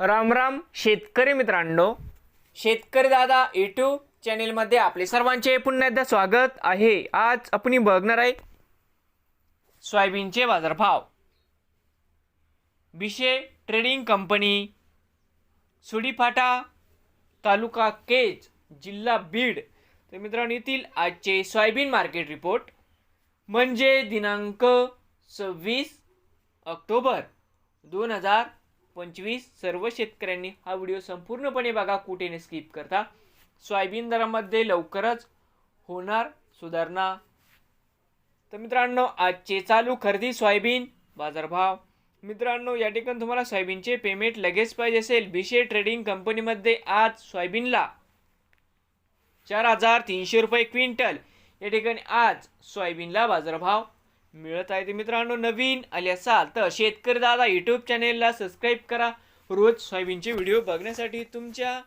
राम राम शेतकरी मित्रांनो. शेतकरी दादा यूट्यूब चॅनेलमध्ये आपले सर्वांचे पुन्हा एकदा स्वागत आहे. आज आपण बघणार आहे सोयाबीनचे बाजारभाव. बिशे ट्रेडिंग कंपनी सुडीफाटा तालुका केज जिल्हा बीड. तर मित्रांनो येथील आजचे सोयाबीन मार्केट रिपोर्ट. म्हणजे दिनांक सव्वीस ऑक्टोबर दोन हजार पंचवीस सर्व शेतकऱ्यांनी हा व्हिडिओ संपूर्णपणे बघा कुठेने स्किप करता. सोयाबीन दरामध्ये लवकरच होणार सुधारणा. तर मित्रांनो आजचे चालू खरेदी सोयाबीन बाजारभाव. मित्रांनो या ठिकाणी तुम्हाला सोयाबीनचे पेमेंट लगेच पाहिजे असेल. बिशे ट्रेडिंग कंपनीमध्ये आज सोयाबीनला चार हजार तीनशे रुपये क्विंटल. या ठिकाणी आज सोयाबीनला बाजारभाव. मिळत आहे ते मित्रांनो नवीन आले असाल तर शेतकरी दादा यूट्यूब चॅनेलला सबस्क्राईब करा. रोज सोयाबीनचे व्हिडिओ बघण्यासाठी तुमच्या